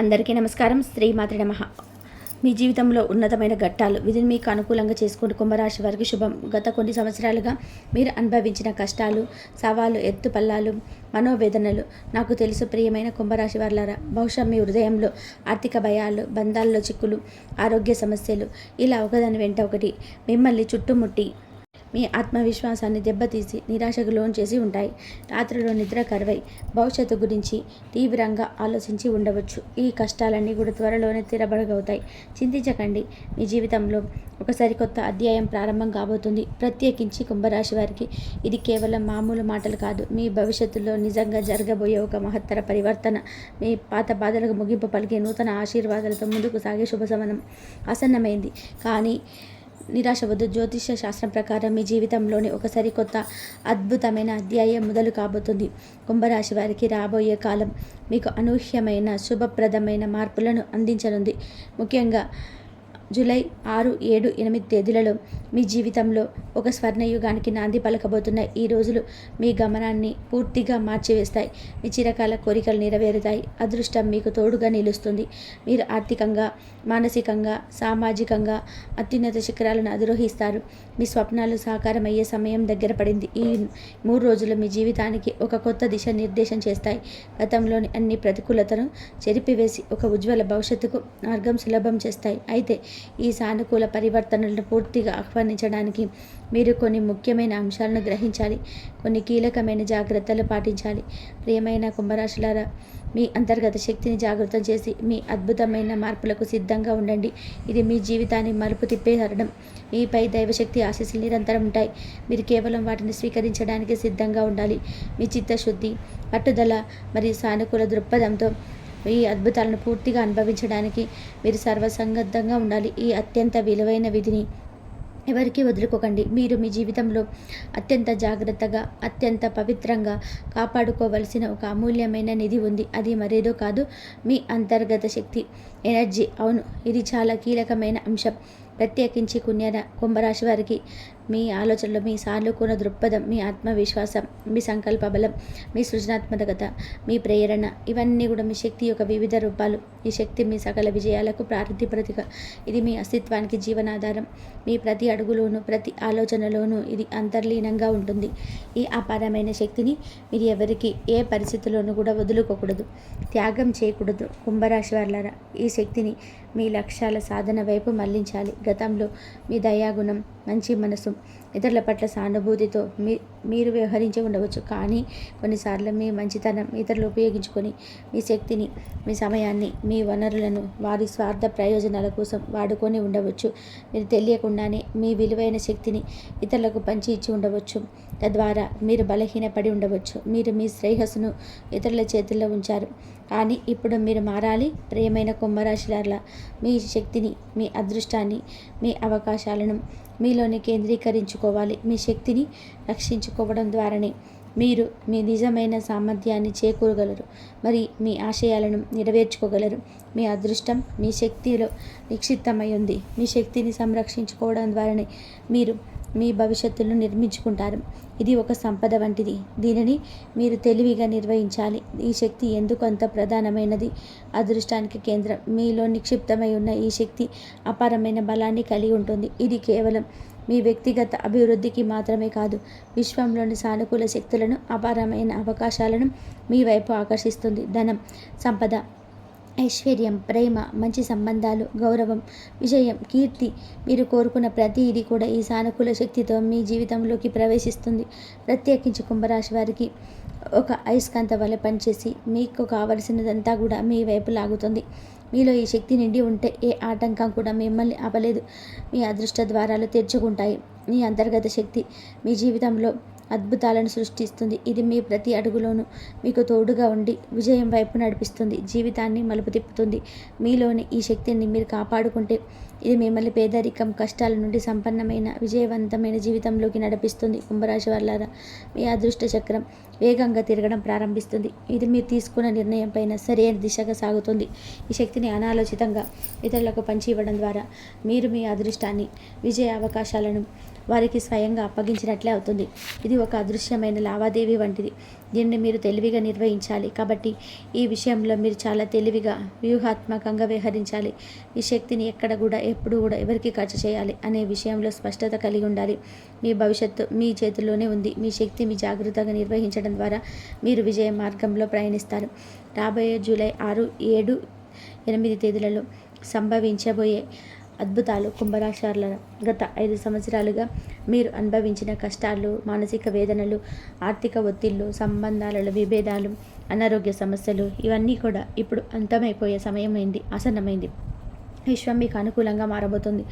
అందరికీ నమస్కారం. శ్రీమాత్రి నమ. మీ జీవితంలో ఉన్నతమైన ఘట్టాలు విధిని మీకు అనుకూలంగా చేసుకుని కుంభరాశి వారికి శుభం. గత కొన్ని సంవత్సరాలుగా మీరు అనుభవించిన కష్టాలు సవాలు ఎత్తు పల్లాలు మనోవేదనలు నాకు తెలుసు. ప్రియమైన కుంభరాశి వారులారా బహుశా మీ హృదయంలో ఆర్థిక భయాలు బంధాల్లో చిక్కులు ఆరోగ్య సమస్యలు ఇలా ఒకదాని వెంట ఒకటి మిమ్మల్ని చుట్టుముట్టి మీ ఆత్మవిశ్వాసాన్ని దెబ్బతీసి నిరాశకు లోన్ చేసి ఉంటాయి. రాత్రిలో నిద్ర కరువై భవిష్యత్తు గురించి తీవ్రంగా ఆలోచించి ఉండవచ్చు. ఈ కష్టాలన్నీ కూడా త్వరలోనే తీరబడగవుతాయి. చింతించకండి. మీ జీవితంలో ఒక సరికొత్త అధ్యాయం ప్రారంభం కాబోతుంది. ప్రత్యేకించి కుంభరాశి వారికి ఇది కేవలం మామూలు మాటలు కాదు. మీ భవిష్యత్తులో నిజంగా జరగబోయే ఒక మహత్తర పరివర్తన మీ పాత బాధలకు ముగింపు పలికే నూతన ఆశీర్వాదాలతో ముందుకు సాగే శుభ సమనం ఆసన్నమైంది. కానీ నిరాశ వద్దు జ్యోతిష్య శాస్త్రం ప్రకారం మీ జీవితంలోని ఒక సరికొత్త అద్భుతమైన అధ్యాయం మొదలు కాబోతుంది. కుంభరాశి వారికి రాబోయే కాలం మీకు అనూహ్యమైన శుభప్రదమైన మార్పులను అందించనుంది. ముఖ్యంగా జూలై ఆరు ఏడు ఎనిమిది తేదీలలో మీ జీవితంలో ఒక స్వర్ణయుగానికి నాంది పలకబోతున్న ఈ రోజులు మీ గమనాన్ని పూర్తిగా మార్చివేస్తాయి. మీ చిరకాల కోరికలు నెరవేరుతాయి. అదృష్టం మీకు తోడుగా నిలుస్తుంది. మీరు ఆర్థికంగా మానసికంగా సామాజికంగా అత్యున్నత శిఖరాలను అధిరోహిస్తారు. మీ స్వప్నాలు సాకారమయ్యే సమయం దగ్గర పడింది. ఈ మూడు రోజులు మీ జీవితానికి ఒక కొత్త దిశ నిర్దేశం చేస్తాయి. గతంలోని అన్ని ప్రతికూలతను చెరిపివేసి ఒక ఉజ్వల భవిష్యత్తుకు మార్గం సులభం చేస్తాయి. అయితే ఈ సానుకూల పరివర్తనలను పూర్తిగా ఆహ్వానించడానికి మీరు కొన్ని ముఖ్యమైన అంశాలను గ్రహించాలి. కొన్ని కీలకమైన జాగ్రత్తలు పాటించాలి. ప్రియమైన కుంభరాశులారా మీ అంతర్గత శక్తిని జాగృతం చేసి మీ అద్భుతమైన మార్పులకు సిద్ధంగా ఉండండి. ఇది మీ జీవితాన్ని మలుపు తిప్పే తరడం మీపై దైవశక్తి ఆశీస్సులు నిరంతరం ఉంటాయి. మీరు కేవలం వాటిని స్వీకరించడానికి సిద్ధంగా ఉండాలి. మీ చిత్తశుద్ధి పట్టుదల మరియు సానుకూల దృక్పథంతో ఈ అద్భుతాలను పూర్తిగా అనుభవించడానికి మీరు సర్వసంగద్ధంగా ఉండాలి. ఈ అత్యంత విలువైన విధిని ఎవరికి వదులుకోకండి. మీరు మీ జీవితంలో అత్యంత జాగ్రత్తగా అత్యంత పవిత్రంగా కాపాడుకోవలసిన ఒక అమూల్యమైన నిధి ఉంది. అది మరేదో కాదు మీ అంతర్గత శక్తి ఎనర్జీ. అవును ఇది చాలా కీలకమైన అంశం. ప్రత్యేకించి కుణ్యన కుంభరాశి వారికి మీ ఆలోచనలు మీ సానుకూల దృక్పథం మీ ఆత్మవిశ్వాసం మీ సంకల్ప బలం మీ సృజనాత్మకత మీ ప్రేరణ ఇవన్నీ కూడా మీ శక్తి యొక్క వివిధ రూపాలు. ఈ శక్తి మీ సకల విజయాలకు ప్రాతిపదిక ఇది మీ అస్తిత్వానికి జీవనాధారం. మీ ప్రతి అడుగులోనూ ప్రతి ఆలోచనలోనూ ఇది అంతర్లీనంగా ఉంటుంది. ఈ అపారమైన శక్తిని మీరు ఎవరికి ఏ పరిస్థితుల్లోనూ కూడా వదులుకోకూడదు. త్యాగం చేయకూడదు. కుంభరాశి వాళ్ళారా ఈ శక్తిని మీ లక్ష్యాల సాధన వైపు మళ్ళించాలి. గతంలో మీ దయాగుణం మంచి మనసు ఇతరుల పట్ల సానుభూతితో మీ మీరు వ్యవహరించి ఉండవచ్చు. కానీ కొన్నిసార్లు మీ మంచితనం ఇతరులు ఉపయోగించుకొని మీ శక్తిని మీ సమయాన్ని మీ వనరులను వారి స్వార్థ ప్రయోజనాల కోసం వాడుకొని ఉండవచ్చు. మీరు తెలియకుండానే మీ విలువైన శక్తిని ఇతరులకు పంచి ఇచ్చి ఉండవచ్చు. తద్వారా మీరు బలహీనపడి ఉండవచ్చు. మీరు మీ శ్రేయస్సును ఇతరుల చేతుల్లో ఉంచారు. కానీ ఇప్పుడు మీరు మారాలి. ప్రియమైన కుంభరాశిలార్ల మీ శక్తిని మీ అదృష్టాన్ని మీ అవకాశాలను మీలోనే కేంద్రీకరించుకోవాలి. మీ శక్తిని రక్షించుకోవడం ద్వారానే మీరు మీ నిజమైన సామర్థ్యాన్ని చేకూరగలరు. మరి మీ ఆశయాలను నెరవేర్చుకోగలరు. మీ అదృష్టం మీ శక్తిలో నిక్షిప్తమై ఉంది. మీ శక్తిని సంరక్షించుకోవడం ద్వారానే మీరు మీ భవిష్యత్తును నిర్మించుకుంటారు. ఇది ఒక సంపద వంటిది. దీనిని మీరు తెలివిగా నిర్వహించాలి. ఈ శక్తి ఎందుకు అంత ప్రధానమైనది? అదృష్టానికి కేంద్రం. మీలో నిక్షిప్తమై ఉన్న ఈ శక్తి అపారమైన బలాన్ని కలిగి ఉంటుంది. ఇది కేవలం మీ వ్యక్తిగత అభివృద్ధికి మాత్రమే కాదు విశ్వంలోని సానుకూల శక్తులను అపారమైన అవకాశాలను మీ వైపు ఆకర్షిస్తుంది. ధనం సంపద ఐశ్వర్యం ప్రేమ మంచి సంబంధాలు గౌరవం విజయం కీర్తి మీరు కోరుకున్న ప్రతి ఇది కూడా ఈ సానుకూల శక్తితో మీ జీవితంలోకి ప్రవేశిస్తుంది. ప్రత్యేకించి కుంభరాశి వారికి ఒక అయస్కాంత వల్ల పనిచేసి మీకు కావలసినదంతా కూడా మీ వైపు లాగుతుంది. మీలో ఈ శక్తి నిండి ఉంటే ఏ ఆటంకం కూడా మిమ్మల్ని ఆపలేదు. మీ అదృష్ట ద్వారాలు తెరుచుకుంటాయి. మీ అంతర్గత శక్తి మీ జీవితంలో అద్భుతాలను సృష్టిస్తుంది. ఇది మీ ప్రతి అడుగులోనూ మీకు తోడుగా ఉండి విజయం వైపు నడిపిస్తుంది. జీవితాన్ని మలుపు తిప్పుతుంది. మీలోని ఈ శక్తిని మీరు కాపాడుకుంటే ఇది మిమ్మల్ని పేదరికం కష్టాల నుండి సంపన్నమైన విజయవంతమైన జీవితంలోకి నడిపిస్తుంది. కుంభరాశి వాళ్ళారా మీ అదృష్ట చక్రం వేగంగా తిరగడం ప్రారంభిస్తుంది. ఇది మీరు తీసుకున్న నిర్ణయం పైన సరైన దిశగా సాగుతుంది. ఈ శక్తిని అనాలోచితంగా ఇతరులకు పంచి ఇవ్వడం ద్వారా మీరు మీ అదృష్టాన్ని విజయ అవకాశాలను వారికి స్వయంగా అప్పగించినట్లే అవుతుంది. ఇది ఒక అదృశ్యమైన లావాదేవీ వంటిది. దీన్ని మీరు తెలివిగా నిర్వహించాలి. కాబట్టి ఈ విషయంలో మీరు చాలా తెలివిగా వ్యూహాత్మకంగా వ్యవహరించాలి. ఈ శక్తిని ఎక్కడ కూడా ఎప్పుడు కూడా ఎవరికి ఖర్చు చేయాలి అనే విషయంలో స్పష్టత కలిగి ఉండాలి. మీ భవిష్యత్తు మీ చేతుల్లోనే ఉంది. మీ శక్తి మీ జాగ్రత్తగా నిర్వహించడం ద్వారా మీరు విజయ మార్గంలో ప్రయాణిస్తారు. రాబోయే జూలై ఆరు ఏడు ఎనిమిది తేదీలలో సంభవించబోయే అద్భుతాలు కుంభరాశాల గత ఐదు సంవత్సరాలుగా మీరు అనుభవించిన కష్టాలు మానసిక వేదనలు ఆర్థిక ఒత్తిళ్ళు సంబంధాలలో విభేదాలు అనారోగ్య సమస్యలు ఇవన్నీ కూడా ఇప్పుడు అంతమైపోయే సమయమైంది ఆసన్నమైంది. విశ్వం మీకు అనుకూలంగా మారబోతుంది.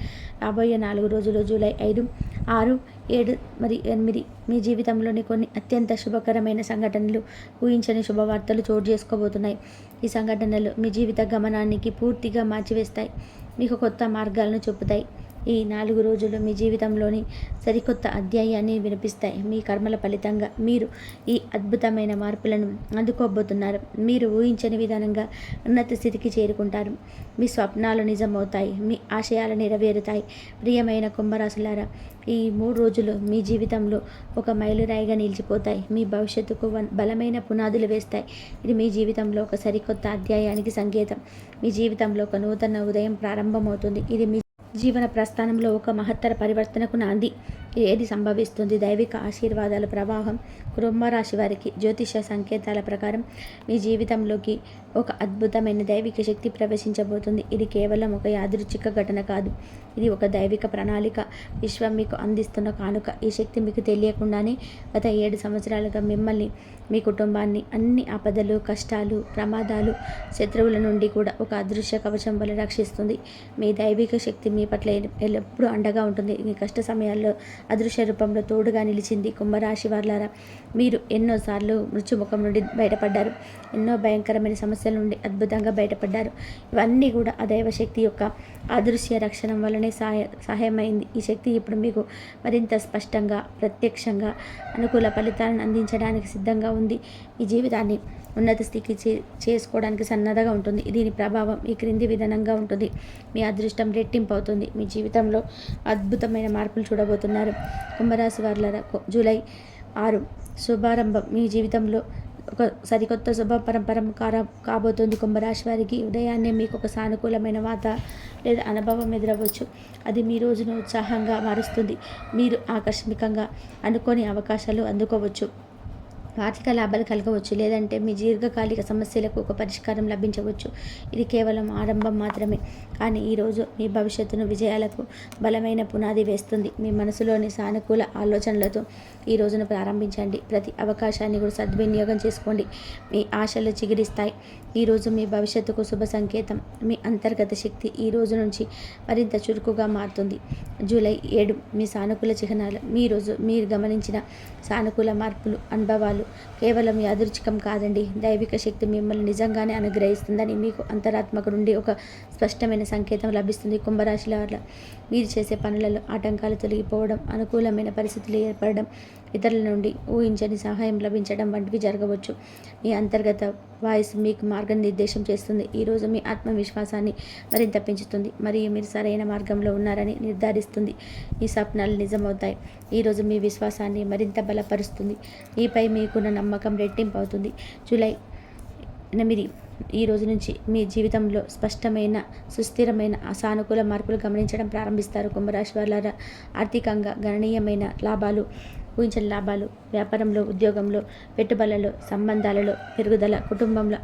రాబోయే నాలుగు రోజులు జూలై ఐదు ఆరు ఏడు మరి ఎనిమిది మీ జీవితంలోని కొన్ని అత్యంత శుభకరమైన సంఘటనలు ఊహించని శుభవార్తలు చోటు చేసుకోబోతున్నాయి. ఈ సంఘటనలు మీ జీవిత గమనానికి పూర్తిగా మార్చివేస్తాయి. మీకు కొత్త మార్గాలను చూపుతాయి. ఈ నాలుగు రోజులు మీ జీవితంలోని సరికొత్త అధ్యాయాన్ని వినిపిస్తాయి. మీ కర్మల ఫలితంగా మీరు ఈ అద్భుతమైన మార్పులను అందుకోబోతున్నారు. మీరు ఊహించని విధానంగా ఉన్నత స్థితికి చేరుకుంటారు. మీ స్వప్నాలు నిజమవుతాయి. మీ ఆశయాలు నెరవేరుతాయి. ప్రియమైన కుంభరాశులారా ఈ మూడు రోజులు మీ జీవితంలో ఒక మైలురాయిగా నిలిచిపోతాయి. మీ భవిష్యత్తుకు బలమైన పునాదులు వేస్తాయి. ఇది మీ జీవితంలో ఒక సరికొత్త అధ్యాయానికి సంకేతం. మీ జీవితంలో ఒక నూతన ఉదయం ప్రారంభమవుతుంది. ఇది మీ జీవన ప్రస్థానంలో ఒక మహత్తర పరివర్తనకు నాంది. ఏది సంభవిస్తుంది? దైవిక ఆశీర్వాదాల ప్రవాహం కుంభరాశి వారికి జ్యోతిష సంకేతాల ప్రకారం మీ జీవితంలోకి ఒక అద్భుతమైన దైవిక శక్తి ప్రవేశించబోతుంది. ఇది కేవలం ఒక యాదృచ్ఛిక ఘటన కాదు. ఇది ఒక దైవిక ప్రణాళిక. విశ్వం మీకు అందిస్తున్న కానుక. ఈ శక్తి మీకు తెలియకుండానే గత ఏడు సంవత్సరాలుగా మిమ్మల్ని మీ కుటుంబాన్ని అన్ని ఆపదలు కష్టాలు ప్రమాదాలు శత్రువుల నుండి కూడా ఒక అదృశ్య కవచం వల్ల రక్షిస్తుంది. మీ దైవిక శక్తి మీ పట్ల ఎల్లప్పుడూ అండగా ఉంటుంది. మీ కష్ట సమయాల్లో అదృశ్య రూపంలో తోడుగా నిలిచింది కుంభరాశి వాళ్ళారా మీరు ఎన్నోసార్లు మృత్యుముఖం నుండి బయటపడ్డారు. ఎన్నో భయంకరమైన సమస్యల నుండి అద్భుతంగా బయటపడ్డారు. ఇవన్నీ కూడా ఆ దైవశక్తి యొక్క అదృశ్య రక్షణ వల్లనే సహాయ సహాయమైంది ఈ శక్తి ఇప్పుడు మీకు మరింత స్పష్టంగా ప్రత్యక్షంగా అనుకూల ఫలితాలను అందించడానికి సిద్ధంగా ఉంది. మీ జీవితాన్ని ఉన్నత స్థితికి చే చేసుకోవడానికి సన్నద్ధగా ఉంటుంది. దీని ప్రభావం ఈ క్రింది విధానంగా ఉంటుంది. మీ అదృష్టం రెట్టింపు అవుతుంది మీ జీవితంలో అద్భుతమైన మార్పులు చూడబోతున్నారు. కుంభరాశి వారుల జూలై ఆరు శుభారంభం. మీ జీవితంలో ఒక సరికొత్త శుభ పరంపరం కార కాబోతుంది. కుంభరాశి వారికి ఉదయాన్నే మీకు ఒక సానుకూలమైన వాత లేదా అనుభవం ఎదురవ్వచ్చు అది మీ రోజును ఉత్సాహంగా మారుస్తుంది. మీరు ఆకస్మికంగా అనుకోని అవకాశాలు అందుకోవచ్చు. ఆర్థిక లాభాలు కలగవచ్చు లేదంటే మీ దీర్ఘకాలిక సమస్యలకు ఒక పరిష్కారం లభించవచ్చు. ఇది కేవలం ఆరంభం మాత్రమే. కానీ ఈరోజు మీ భవిష్యత్తును విజయాలకు బలమైన పునాది వేస్తుంది. మీ మనసులోని సానుకూల ఆలోచనలతో ఈ రోజును ప్రారంభించండి. ప్రతి అవకాశాన్ని కూడా సద్వినియోగం చేసుకోండి. మీ ఆశలు చిగురిస్తాయి. ఈరోజు మీ భవిష్యత్తుకు శుభ సంకేతం. మీ అంతర్గత శక్తి ఈ రోజు నుంచి మరింత చురుకుగా మారుతుంది. జూలై ఏడు మీ సానుకూల చిహ్నాలు. మీ రోజు మీరు గమనించిన సానుకూల మార్పులు అనుభవాలు కేవలం యాదృచ్ఛికం కాదండి. దైవిక శక్తి మిమ్మల్ని నిజంగానే అనుగ్రహిస్తుందని మీకు అంతరాత్మక నుండి ఒక స్పష్టమైన సంకేతం లభిస్తుంది. కుంభరాశిల వల్ల మీరు చేసే పనులలో ఆటంకాలు తొలగిపోవడం అనుకూలమైన పరిస్థితులు ఏర్పడడం ఇతరుల నుండి ఊహించని సహాయం లభించడం వంటివి జరగవచ్చు. మీ అంతర్గత వాయిస్ మీకు మార్గనిర్దేశం చేస్తుంది. ఈరోజు మీ ఆత్మవిశ్వాసాన్ని మరింత పెంచుతుంది. మరియు మీరు సరైన మార్గంలో ఉన్నారని నిర్ధారిస్తుంది. మీ స్వప్నాలు నిజమవుతాయి. ఈరోజు మీ విశ్వాసాన్ని మరింత బలపరుస్తుంది. మీపై మీకున్న నమ్మకం రెట్టింపు అవుతుంది జూలై ఎనిమిది ఈ రోజు నుంచి మీ జీవితంలో స్పష్టమైన సుస్థిరమైన సానుకూల మార్పులు గమనించడం ప్రారంభిస్తారు. కుంభరాశి వాళ్ళ ఆర్థికంగా గణనీయమైన లాభాలు ఊహించని లాభాలు వ్యాపారంలో ఉద్యోగంలో పెట్టుబడులలో సంబంధాలలో పెరుగుదల కుటుంబంలో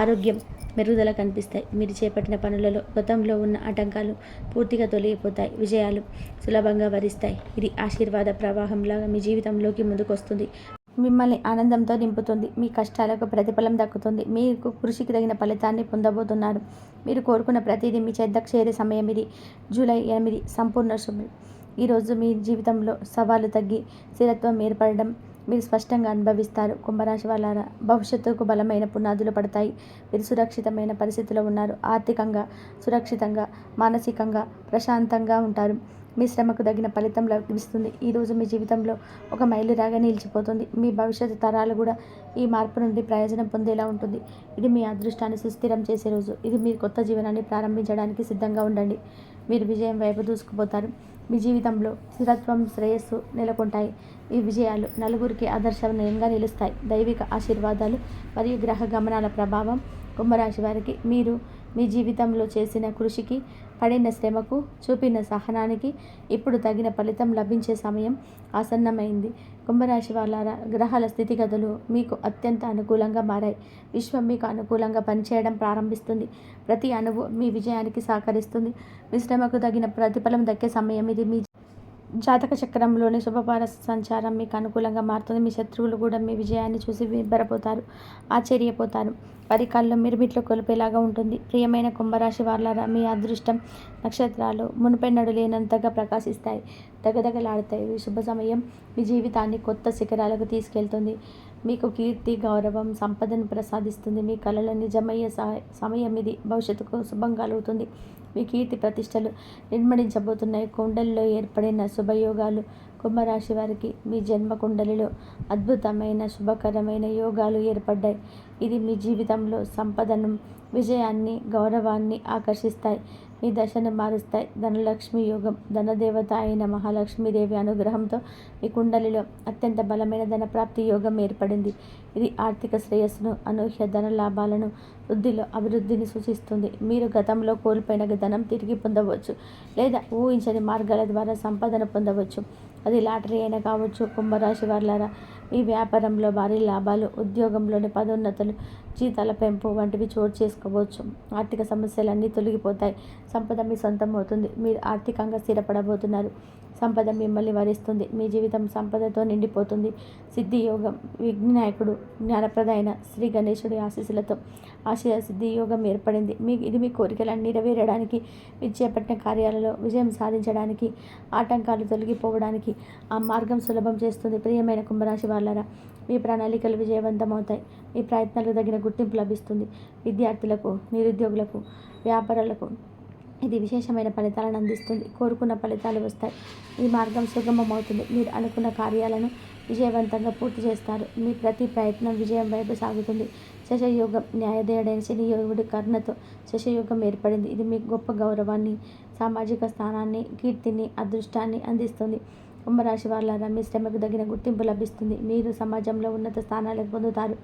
ఆరోగ్యం మెరుగుదల కనిపిస్తాయి. మీరు చేపట్టిన పనులలో గతంలో ఉన్న ఆటంకాలు పూర్తిగా తొలగిపోతాయి. విజయాలు సులభంగా వరిస్తాయి. ఇది ఆశీర్వాద ప్రవాహంలాగా మీ జీవితంలోకి ముందుకొస్తుంది. మిమ్మల్ని ఆనందంతో నింపుతుంది. మీ కష్టాలకు ప్రతిఫలం దక్కుతుంది. మీకు కృషికి తగిన ఫలితాన్ని పొందబోతున్నారు. మీరు కోరుకున్న ప్రతిదీ మీ చెద్దకు చేరే సమయం ఇది. జూలై ఎనిమిది సంపూర్ణ శుభ్రం ఈరోజు మీ జీవితంలో సవాలు తగ్గి స్థిరత్వం ఏర్పడడం మీరు స్పష్టంగా అనుభవిస్తారు. కుంభరాశి వాళ్ళ భవిష్యత్తుకు బలమైన పునాదులు పడతాయి. మీరు సురక్షితమైన పరిస్థితిలో ఉన్నారు. ఆర్థికంగా సురక్షితంగా మానసికంగా ప్రశాంతంగా ఉంటారు. మీ శ్రమకు తగిన ఫలితం లభిస్తుంది. ఈరోజు మీ జీవితంలో ఒక మైలురాగా నిలిచిపోతుంది. మీ భవిష్యత్తు తరాలు కూడా ఈ మార్పు నుండి ప్రయోజనం పొందేలా ఉంటుంది. ఇది మీ అదృష్టాన్ని సుస్థిరం చేసే రోజు. ఇది మీ కొత్త జీవనాన్ని ప్రారంభించడానికి సిద్ధంగా ఉండండి. మీరు విజయం వైపు దూసుకుపోతారు. మీ జీవితంలో స్థిరత్వం శ్రేయస్సు నెలకొంటాయి. ఈ విజయాలు నలుగురికి ఆదర్శనీయంగా నిలుస్తాయి. దైవిక ఆశీర్వాదాలు మరియు గ్రహ గమనాల ప్రభావం కుంభరాశి వారికి. మీరు మీ జీవితంలో చేసిన కృషికి పడిన శ్రమకు చూపిన సహనానికి ఇప్పుడు తగిన ఫలితం లభించే సమయం ఆసన్నమైంది. కుంభరాశి వాళ్ళ గ్రహాల స్థితిగతులు మీకు అత్యంత అనుకూలంగా మారాయి. విశ్వం మీకు అనుకూలంగా పనిచేయడం ప్రారంభిస్తుంది. ప్రతి అణువు మీ విజయానికి సహకరిస్తుంది. మీ శ్రమకు తగిన ప్రతిఫలం దక్కే సమయం ఇది. మీ జాతక చక్రంలోని శుభపార సంచారం మీకు అనుకూలంగా మారుతుంది. మీ శత్రువులు కూడా మీ విజయాన్ని చూసి విబ్బరపోతారు ఆశ్చర్యపోతారు. వారి కళ్ళు మిరుమిట్లు కొలిపేలాగా ఉంటుంది. ప్రియమైన కుంభరాశి వాళ్ళ మీ అదృష్టం నక్షత్రాలు మునుపెన్నడు లేనంతగా ప్రకాశిస్తాయి దగదగలాడతాయి. ఈ శుభ సమయం మీ జీవితాన్ని కొత్త శిఖరాలకు తీసుకెళ్తుంది. మీకు కీర్తి గౌరవం సంపదను ప్రసాదిస్తుంది. మీ కళలు నిజమయ్యే సమయం ఇది. భవిష్యత్తుకు శుభం కలుగుతుంది. మీ కీర్తి ప్రతిష్టలు నిర్మణించబోతున్నాయి కుండలిలో ఏర్పడిన శుభయోగాలు కుంభరాశి వారికి మీ జన్మ కుండలిలో అద్భుతమైన శుభకరమైన యోగాలు ఏర్పడ్డాయి. ఇది మీ జీవితంలో సంపదను విజయాన్ని గౌరవాన్ని ఆకర్షిస్తాయి మీ దశను మారుస్తాయి. ధనలక్ష్మి యోగం ధనదేవత అయిన మహాలక్ష్మీదేవి అనుగ్రహంతో మీ కుండలిలో అత్యంత బలమైన ధనప్రాప్తి యోగం ఏర్పడింది. ఇది ఆర్థిక శ్రేయస్సును అనూహ్య ధన లాభాలను వృద్ధిలో అభివృద్ధిని సూచిస్తుంది. మీరు గతంలో కోల్పోయిన ధనం తిరిగి పొందవచ్చు లేదా ఊహించని మార్గాల ద్వారా సంపదన పొందవచ్చు. అది లాటరీ అయినా కావచ్చు కుంభరాశి వాళ్ళారా ఈ వ్యాపారంలో భారీ లాభాలు ఉద్యోగంలోని పదోన్నతులు జీతాల పెంపు వంటివి చోటు చేసుకోవచ్చు. ఆర్థిక సమస్యలన్నీ తొలగిపోతాయి. సంపద మీ సొంతం అవుతుంది. మీరు ఆర్థికంగా స్థిరపడబోతున్నారు. సంపద మిమ్మల్ని వరిస్తుంది. మీ జీవితం సంపదతో నిండిపోతుంది. సిద్ధి యోగం విఘ్నాయకుడు జ్ఞానప్రదైన శ్రీ గణేశుడి ఆశీస్సులతో ఆశయ సిద్ధి యోగం ఏర్పడింది. మీ ఇది మీ కోరికలను నెరవేరడానికి మీరు చేపట్టిన కార్యాలలో విజయం సాధించడానికి ఆటంకాలు తొలగిపోవడానికి ఆ మార్గం సులభం చేస్తుంది. ప్రియమైన కుంభరాశి వాళ్ళరా మీ ప్రణాళికలు విజయవంతమవుతాయి. మీ ప్రయత్నాలకు తగిన గుర్తింపు లభిస్తుంది. విద్యార్థులకు నిరుద్యోగులకు వ్యాపారులకు ఇది విశేషమైన ఫలితాలను అందిస్తుంది. కోరుకున్న ఫలితాలు వస్తాయి. ఈ మార్గం సుగమం అవుతుంది మీరు అనుకున్న కార్యాలను విజయవంతంగా పూర్తి చేస్తారు. మీ ప్రతి ప్రయత్నం విజయం వైపు సాగుతుంది. శశయోగం న్యాయదేయుడైన శనియోగుడి కర్ణతో శశయోగం ఏర్పడింది. ఇది మీకు గొప్ప గౌరవాన్ని సామాజిక స్థానాన్ని కీర్తిని అదృష్టాన్ని అందిస్తుంది. కుంభరాశి వాళ్ళ మీ శ్రమకు తగిన గుర్తింపు లభిస్తుంది. మీరు సమాజంలో ఉన్నత స్థానాలకు పొందుతారు.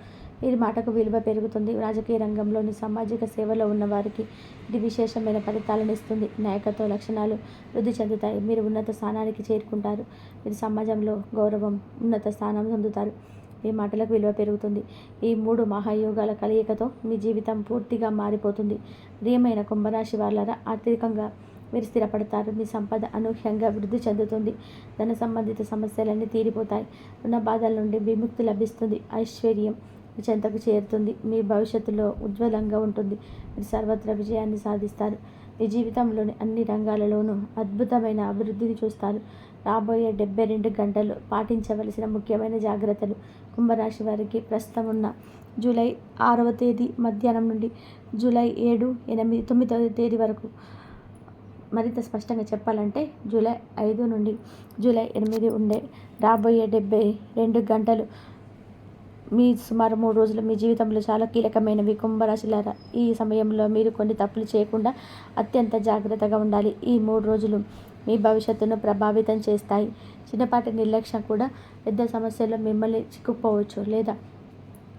వీరి మాటకు విలువ పెరుగుతుంది. రాజకీయ రంగంలోని సామాజిక సేవలో ఉన్నవారికి ఇది విశేషమైన ఫలితాలను ఇస్తుంది. నాయకత్వ లక్షణాలు వృద్ధి చెందుతాయి. మీరు ఉన్నత స్థానానికి చేరుకుంటారు. మీరు సమాజంలో గౌరవం ఉన్నత స్థానం పొందుతారు. మీ మాటలకు విలువ పెరుగుతుంది. ఈ మూడు మహాయోగాల కలయికతో మీ జీవితం పూర్తిగా మారిపోతుంది. ప్రియమైన కుంభరాశి వాళ్ళ ఆర్థికంగా మీరు స్థిరపడతారు. మీ సంపద అనూహ్యంగా వృద్ధి చెందుతుంది. ధన సంబంధిత సమస్యలన్నీ తీరిపోతాయి. ఉన్న బాధల నుండి విముక్తి లభిస్తుంది. ఐశ్వర్యం చెంతకు చేరుతుంది. మీ భవిష్యత్తులో ఉజ్వలంగా ఉంటుంది. మీరు సర్వత్ర విజయాన్ని సాధిస్తారు. మీ జీవితంలోని అన్ని రంగాలలోనూ అద్భుతమైన అభివృద్ధిని చూస్తారు. రాబోయే డెబ్బై రెండు గంటలు పాటించవలసిన ముఖ్యమైన జాగ్రత్తలు కుంభరాశి వారికి ప్రస్తుతం ఉన్న జూలై ఆరవ తేదీ మధ్యాహ్నం నుండి జూలై ఏడు ఎనిమిది తొమ్మిదవ తేదీ వరకు. మరింత స్పష్టంగా చెప్పాలంటే జూలై ఐదు నుండి జూలై ఎనిమిది ఉండే రాబోయే డెబ్బై రెండు గంటలు మీ సుమారు మూడు రోజులు మీ జీవితంలో చాలా కీలకమైనవి కుంభరాశిలారా ఈ సమయంలో మీరు కొన్ని తప్పులు చేయకుండా అత్యంత జాగ్రత్తగా ఉండాలి. ఈ మూడు రోజులు మీ భవిష్యత్తును ప్రభావితం చేస్తాయి. చిన్నపాటి నిర్లక్ష్యం కూడా పెద్ద సమస్యల్లో మిమ్మల్ని చిక్కుపోవచ్చు లేదా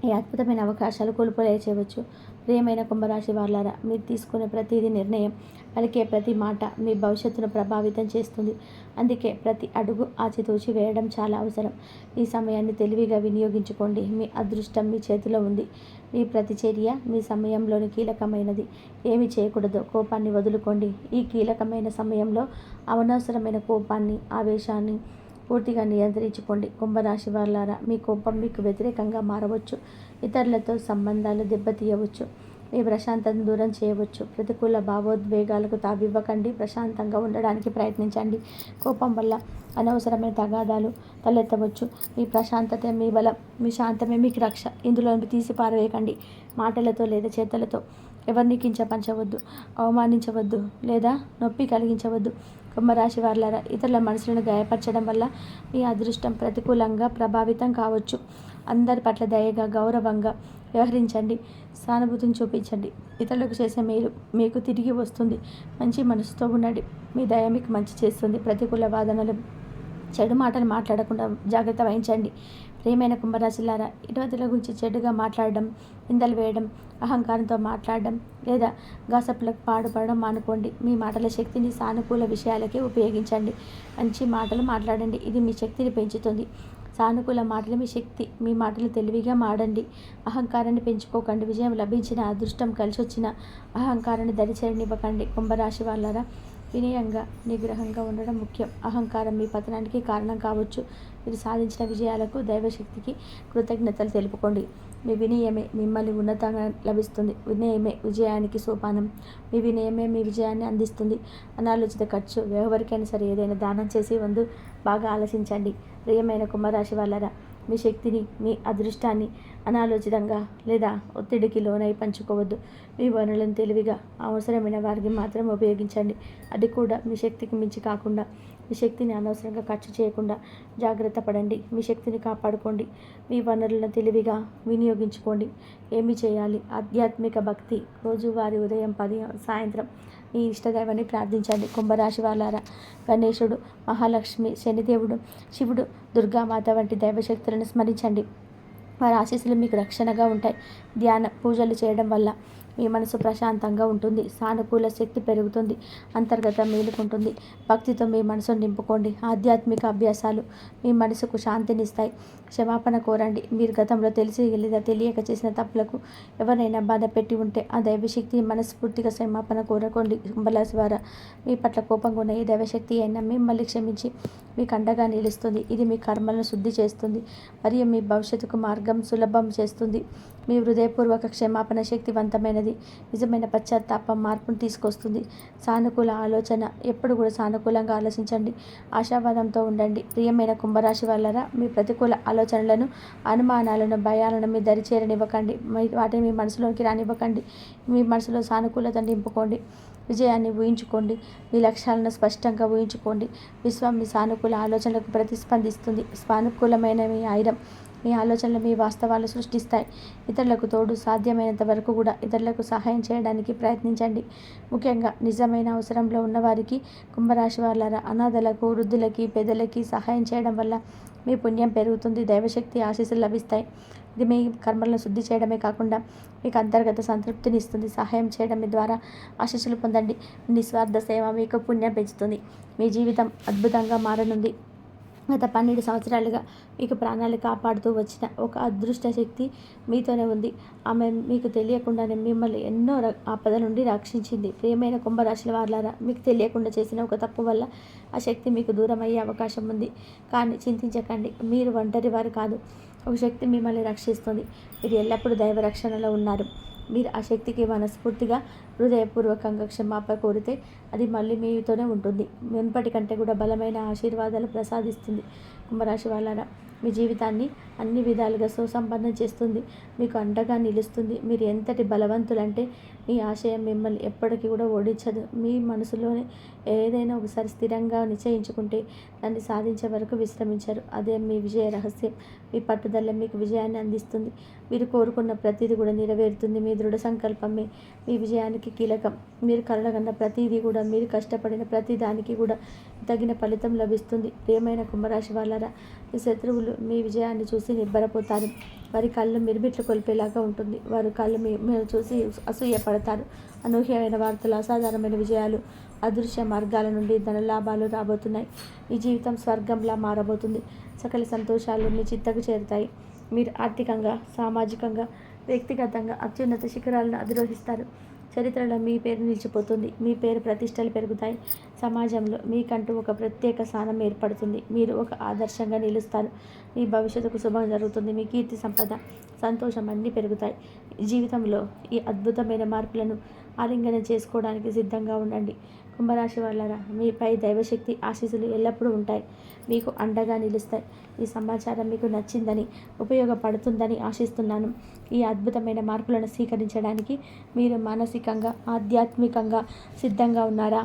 ఈ అద్భుతమైన అవకాశాలు కోల్పోలే చేయవచ్చు ప్రియమైన కుంభరాశి వాళ్ళారా మీరు తీసుకునే ప్రతిదీ నిర్ణయం పలికే ప్రతి మాట మీ భవిష్యత్తును ప్రభావితం చేస్తుంది. అందుకే ప్రతి అడుగు ఆచితూచి వేయడం చాలా అవసరం. ఈ సమయాన్ని తెలివిగా వినియోగించుకోండి. మీ అదృష్టం మీ చేతిలో ఉంది. మీ ప్రతి చర్య మీ సమయంలోని కీలకమైనది. ఏమి చేయకూడదో. కోపాన్ని వదులుకోండి. ఈ కీలకమైన సమయంలో అనవసరమైన కోపాన్ని ఆవేశాన్ని పూర్తిగా నియంత్రించుకోండి. కుంభరాశి వాళ్ళారా మీ కోపం మీకు వ్యతిరేకంగా మారవచ్చు. ఇతరులతో సంబంధాలు దెబ్బతీయవచ్చు. మీ ప్రశాంతతను దూరం చేయవచ్చు. ప్రతికూల భావోద్వేగాలకు తావివ్వకండి. ప్రశాంతంగా ఉండడానికి ప్రయత్నించండి. కోపం వల్ల అనవసరమైన తగాదాలు తలెత్తవచ్చు. మీ ప్రశాంతత మీ బలం మీ శాంతమే మీకు రక్ష. ఇందులో తీసి పారవేయకండి. మాటలతో లేదా చేతలతో ఎవరిని కించపంచవద్దు అవమానించవద్దు లేదా నొప్పి కలిగించవద్దు. కుంభరాశి వారులారా ఇతరుల మనసులను గాయపరచడం వల్ల మీ అదృష్టం ప్రతికూలంగా ప్రభావితం కావచ్చు. అందరి పట్ల దయగా గౌరవంగా వ్యవహరించండి. సానుభూతిని చూపించండి. ఇతరులకు చేసే మేలు మీకు తిరిగి వస్తుంది. మంచి మనసుతో ఉండండి. మీ దయ మీకు మంచి చేస్తుంది. ప్రతికూల వాదనలు చెడు మాటలు మాట్లాడకుండా జాగ్రత్త వహించండి. ప్రియమైన కుంభరాశులారా ఇటువంటిల గురించి చెడుగా మాట్లాడడం నిందలు వేయడం అహంకారంతో మాట్లాడడం లేదా గాసపులకు పాడుపడడం మానుకోండి. మీ మాటల శక్తిని సానుకూల విషయాలకే ఉపయోగించండి. మంచి మాటలు మాట్లాడండి. ఇది మీ శక్తిని పెంచుతుంది. సానుకూల మాటలు మీ శక్తి. మీ మాటలు తెలివిగా మాడండి. అహంకారాన్ని పెంచుకోకండి. విజయం లభించిన అదృష్టం కలిసి వచ్చిన అహంకారాన్ని దరిచేరనివ్వకండి. కుంభరాశి వాళ్ళారా వినయంగా నిగ్రహంగా ఉండడం ముఖ్యం. అహంకారం మీ పతనానికి కారణం కావచ్చు. మీరు సాధించిన విజయాలకు దైవశక్తికి కృతజ్ఞతలు తెలుపుకోండి. మీ వినయమే మిమ్మల్ని ఉన్నతంగా లభిస్తుంది. వినయమే విజయానికి సోపానం. మీ వినయమే మీ విజయాన్ని అందిస్తుంది. అనాలోచిత ఖర్చు ఎవరికైనా సరే ఏదైనా దానం చేసి వందు బాగా ఆలోచించండి. ప్రియమైన కుంభరాశి వాళ్ళరా మీ శక్తిని మీ అదృష్టాన్ని అనాలోచితంగా లేదా ఒత్తిడికి లోనై పంచుకోవద్దు మీ వనరులను తెలివిగా అవసరమైన వారికి మాత్రం ఉపయోగించండి. అది కూడా మీ శక్తికి మించి కాకుండా మీ శక్తిని అనవసరంగా ఖర్చు చేయకుండా జాగ్రత్త పడండి. మీ శక్తిని కాపాడుకోండి. మీ వనరులను తెలివిగా వినియోగించుకోండి. ఏమి చేయాలి? ఆధ్యాత్మిక భక్తి. రోజువారి ఉదయం పది సాయంత్రం మీ ఇష్టదైవాన్ని ప్రార్థించండి. కుంభరాశి వాళ్ళారా గణేశుడు మహాలక్ష్మి శనిదేవుడు శివుడు దుర్గామాత వంటి దైవశక్తులను స్మరించండి. వారి ఆశీస్సులు మీకు రక్షణగా ఉంటాయి. ధ్యాన పూజలు చేయడం వల్ల మీ మనసు ప్రశాంతంగా ఉంటుంది. సానుకూల శక్తి పెరుగుతుంది. అంతర్గత మేలుకుంటుంది. భక్తితో మీ మనసును నింపుకోండి. ఆధ్యాత్మిక అభ్యాసాలు మీ మనసుకు శాంతినిస్తాయి. క్షమాపణ కోరండి. మీరు గతంలో తెలిసి లేదా తెలియక చేసిన తప్పులకు ఎవరైనా బాధ పెట్టి ఉంటే ఆ దైవశక్తిని మనస్ఫూర్తిగా క్షమాపణ కోరకోండి. కుంభరాశి ద్వారా మీ పట్ల కోపంగా ఉన్న ఏ దైవశక్తి అయినా మిమ్మల్ని క్షమించి మీకు అండగా నిలుస్తుంది. ఇది మీ కర్మలను శుద్ధి చేస్తుంది. మరియు మీ భవిష్యత్తుకు మార్గం సులభం చేస్తుంది. మీ హృదయపూర్వక క్షమాపణ శక్తివంతమైనది. నిజమైన పశ్చాత్తాపం మార్పును తీసుకొస్తుంది. సానుకూల ఆలోచన. ఎప్పుడు కూడా సానుకూలంగా ఆలోచించండి. ఆశావాదంతో ఉండండి. ప్రియమైన కుంభరాశి వాళ్ళరా మీ ప్రతికూల ఆలోచనలను అనుమానాలను భయాలను మీ దరి చేరనివ్వకండి. మీ- వాటిని మీ మనసులోకి రానివ్వకండి. మీ మనసులో సానుకూలత నింపుకోండి. విజయాన్ని ఊహించుకోండి. మీ లక్ష్యాలను స్పష్టంగా ఊహించుకోండి. విశ్వం మీ సానుకూల ఆలోచనలకు ప్రతిస్పందిస్తుంది. సానుకూలమైన మీ ఆయుధం. మీ ఆలోచనలు మీ వాస్తవాలు సృష్టిస్తాయి. ఇతరులకు తోడు సాధ్యమైనంత వరకు కూడా ఇతరులకు సహాయం చేయడానికి ప్రయత్నించండి. ముఖ్యంగా నిజమైన అవసరంలో ఉన్నవారికి కుంభరాశి వాళ్ళ అనాథలకు వృద్ధులకి పెద్దలకి సహాయం చేయడం వల్ల మీ పుణ్యం పెరుగుతుంది దైవశక్తి ఆశీస్సులు లభిస్తాయి. ఇది మీ కర్మలను శుద్ధి చేయడమే కాకుండా మీకు అంతర్గత సంతృప్తిని ఇస్తుంది. సహాయం చేయడం ద్వారా ఆశీస్సులు పొందండి. నిస్వార్థ సేవ మీకు పుణ్యం పెంచుతుంది. మీ జీవితం అద్భుతంగా మారనుంది. గత పన్నెండు సంవత్సరాలుగా మీకు ప్రాణాలు కాపాడుతూ వచ్చిన ఒక అదృష్ట శక్తి మీతోనే ఉంది. ఆమె మీకు తెలియకుండానే మిమ్మల్ని ఎన్నో ర- ఆపద నుండి రక్షించింది. ప్రియమైన కుంభరాశుల వాళ్ళారా మీకు తెలియకుండా చేసిన ఒక తప్పు వల్ల ఆ శక్తి మీకు దూరం అయ్యే అవకాశం ఉంది. కానీ చింతించకండి మీరు ఒంటరి వారు కాదు. ఒక శక్తి మిమ్మల్ని రక్షిస్తుంది. మీరు ఎల్లప్పుడూ దైవ రక్షణలో ఉన్నారు. మీరు ఆ శక్తికి మనస్ఫూర్తిగా హృదయపూర్వకంగా క్షమాపణ కోరితే అది మళ్ళీ మీతోనే ఉంటుంది. మునుపటి కంటే కూడా బలమైన ఆశీర్వాదాలు ప్రసాదిస్తుంది. కుంభరాశి వాళ్ళ మీ జీవితాన్ని అన్ని విధాలుగా సుసంపన్నం చేస్తుంది. మీకు అండగా నిలుస్తుంది. మీరు ఎంతటి బలవంతులంటే మీ ఆశయం మిమ్మల్ని ఎప్పటికీ కూడా ఓడించదు. మీ మనసులోనే ఏదైనా ఒకసారి స్థిరంగా నిశ్చయించుకుంటే దాన్ని సాధించే వరకు విశ్రమించరు. అదే మీ విజయ రహస్యం. మీ పట్టుదల మీకు విజయాన్ని అందిస్తుంది. మీరు కోరుకున్న ప్రతిదీ కూడా నెరవేరుతుంది. మీ దృఢ సంకల్పమే మీ విజయానికి కీలకం. మీరు కలగన్న ప్రతిదీ కూడా మీరు కష్టపడిన ప్రతి దానికి కూడా తగిన ఫలితం లభిస్తుంది. ప్రేమైన కుంభరాశి వాళ్ళరా మీ శత్రువులు మీ విజయాన్ని చూసి నిబ్బరపోతారు. వారి కళ్ళు మిరుమిట్లు కొలిపేలాగా ఉంటుంది. వారి కళ్ళు మీ మీరు చూసి అసూయపడతారు. అనూహ్యమైన వార్తలు అసాధారణమైన విజయాలు అదృశ్య మార్గాల నుండి ధన లాభాలు రాబోతున్నాయి. మీ జీవితం స్వర్గంలా మారబోతుంది. సకల సంతోషాలు మీ చిత్తకు చేరుతాయి. మీరు ఆర్థికంగా సామాజికంగా వ్యక్తిగతంగా అత్యున్నత శిఖరాలను అధిరోహిస్తారు. చరిత్రలో మీ పేరు నిలిచిపోతుంది. మీ పేరు ప్రతిష్టలు పెరుగుతాయి. సమాజంలో మీకంటూ ఒక ప్రత్యేక స్థానం ఏర్పడుతుంది. మీరు ఒక ఆదర్శంగా నిలుస్తారు. మీ భవిష్యత్తుకు శుభం జరుగుతుంది. మీ కీర్తి సంపద సంతోషం అన్నీ పెరుగుతాయి. జీవితంలో ఈ అద్భుతమైన మార్పులను ఆలింగనం చేసుకోవడానికి సిద్ధంగా ఉండండి. కుంభరాశి వాళ్ళరా మీపై దైవశక్తి ఆశీస్సులు ఎల్లప్పుడూ ఉంటాయి. మీకు అండగా నిలుస్తాయి. ఈ సమాచారం మీకు నచ్చిందని ఉపయోగపడుతుందని ఆశిస్తున్నాను. ఈ అద్భుతమైన మార్పులను స్వీకరించడానికి మీరు మానసికంగా ఆధ్యాత్మికంగా సిద్ధంగా ఉన్నారా?